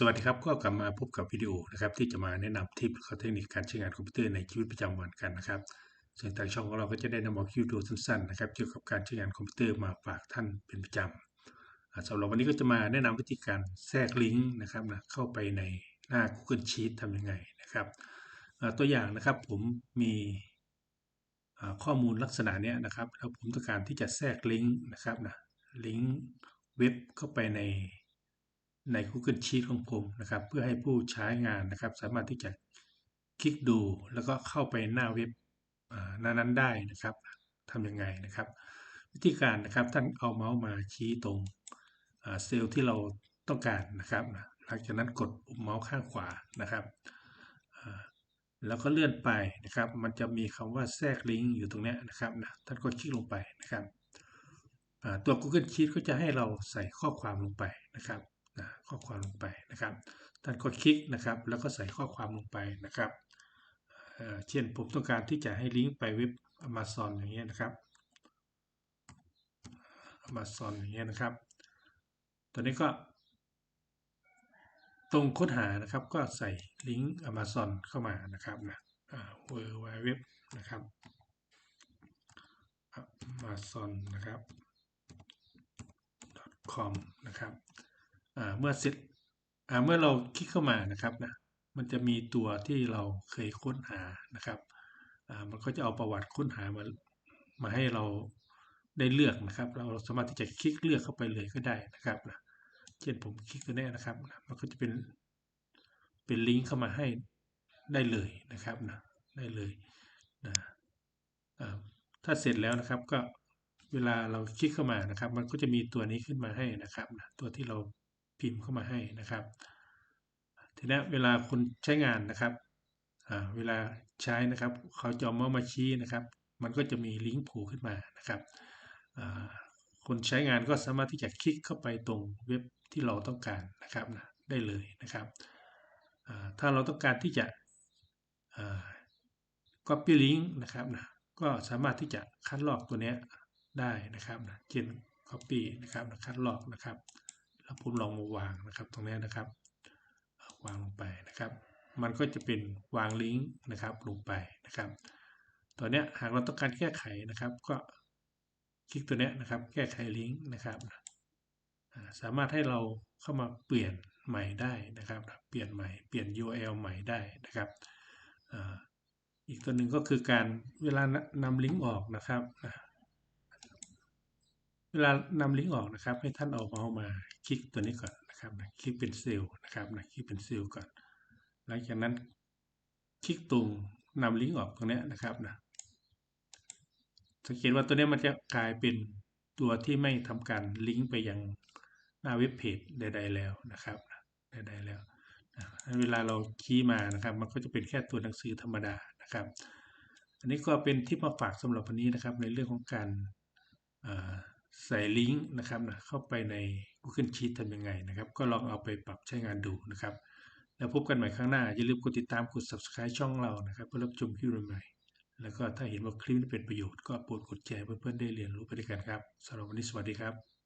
สวัสดีครับก็กลับมาพบกับวิดีโอนะครับที่จะมาแนะนำทิปและเทคนิคการใช้งานคอมพิวเตอร์ในชีวิตประจำวันกันนะครับซึ่งทางช่องของเราก็จะได้นำเอาคลิปวิดีโอสั้นๆนะครับเกี่ยวกับการใช้งานคอมพิวเตอร์มาฝากท่านเป็นประจำอ่าสำหรับวันนี้ก็จะมาแนะนำวิธีการแทรกลิงก์นะครับนะเข้าไปในหน้า Google Sheet ทำยังไงนะครับตัวอย่างนะครับผมมีข้อมูลลักษณะเนี้ยนะครับแล้วผมต้องการที่จะแทรกลิงก์นะครับนะลิงก์เว็บเข้าไปใน ใน Google Sheet ของผมนะครับ เพื่อให้ผู้ใช้งานนะครับ สามารถที่จะคลิกดูแล้วก็เข้าไปหน้าเว็บหน้านั้นได้นะครับทำยังไงนะครับ วิธีการนะครับท่านเอาเมาส์มาชี้ตรงเซลล์ที่เราต้องการนะครับ หลังจากนั้นกดปุ่มเมาส์ข้างขวานะครับแล้วก็เลื่อนไปนะครับ มันจะมีคำว่าแทรกลิงก์อยู่ตรงนี้นะครับนะท่านก็คลิกลงไปนะครับตัว Google Sheet ก็จะให้เราใส่ข้อความลงไปนะครับ นะข้อความลงไปนะครับ ท่านก็คลิกนะครับ แล้วก็ใส่ข้อความลงไปนะครับ เช่นผมต้องการที่จะให้ลิงก์ไปเว็บ Amazon อย่างเงี้ยนะครับ Amazon อย่างเงี้ยนะครับ ตอนนี้ก็ ตรงค้นหานะครับ ก็ใส่ลิงก์ Amazon เข้ามานะครับนะอ่า w w w นะครับ Amazon นะครับ com นะครับ เมื่อเสร็จเมื่อเราคลิกเข้ามานะครับนะมันจะมีตัวที่เราเคยค้นหานะครับมันก็จะเอาประวัติค้นหามามาให้เราได้เลือกนะครับ เราสามารถที่จะคลิกเลือกเข้าไปเลยก็ได้นะครับนะเช่นผมคลิกตัวนี้นะครับนะมันก็จะเป็นเป็นลิงก์เข้ามาให้ได้เลยนะครับนะได้เลยนะถ้าเสร็จแล้วนะครับก็เวลาเราคลิกเข้ามานะครับ มันก็จะมีตัวนี้ขึ้นมาให้นะครับนะตัวที่เรา พิมพ์เข้ามาให้นะครับ ทีนี้เวลาคนใช้งานนะครับเวลาใช้นะครับเขาจะเอามามาชี้นะครับ มันก็จะมีลิงก์โผล่ขึ้นมานะครับคนใช้งานก็สามารถที่จะคลิกเข้าไปตรงเว็บที่เราต้องการนะครับนะได้เลยนะครับถ้าเราต้องการที่จะอ่า copy link นะครับนะก็สามารถที่จะคัดลอกตัวนี้ได้นะครับนะเช่น copy นะครับคัดลอกนะครับ ผมลองมาวางนะครับ ตรงนี้นะครับ วางลงไปนะครับ มันก็จะเป็นวางลิงก์นะครับลงไปนะครับตัวเนี้ยหากเราต้องการแก้ไขนะครับ ก็คลิกตัวเนี้ยนะครับ แก้ไขลิงก์นะครับสามารถให้เราเข้ามาเปลี่ยนใหม่ได้นะครับ เปลี่ยนใหม่ เปลี่ยน URL ใหม่ได้นะครับอีกตัวหนึ่งก็คือการเวลานำลิงก์ออกนะครับ ลานำลิงก์ออกนะครับ ให้ท่านเอาเมาส์มาคลิกตัวนี้ก่อนนะครับนะคลิกเป็นเซลล์นะครับนะคลิกเป็นเซลล์ก่อน หลังจากนั้นคลิกตรงนำลิงก์ออกตรงนี้นะครับนะสังเกตว่าตัวนี้มันจะกลายเป็นตัวที่ไม่ทำการลิงก์ไปยังหน้าเว็บเพจใด ๆ แล้วนะครับใดๆแล้วเวลาเราคีย์มานะครับ มันก็จะเป็นแค่ตัวหนังสือธรรมดานะครับ อันนี้ก็เป็นที่มาฝากสำหรับวันนี้นะครับ ในเรื่องของการ ใส่ลิงก์นะครับนะเข้าไปใน Google Sheet ทำยังไงนะครับ ก็ลองเอาไปปรับใช้งานดูนะครับ แล้วพบกันใหม่ครั้งหน้า อย่าลืมกดติดตามกด subscribe ช่องเรานะครับ เพื่อรับชมคลิปใหม่ๆแล้วก็ถ้าเห็นว่าคลิปนี้เป็นประโยชน์ก็โปรดกดแชร์เพื่อนๆได้เรียนรู้ไปด้วยกันครับสำหรับวันนี้สวัสดีครับ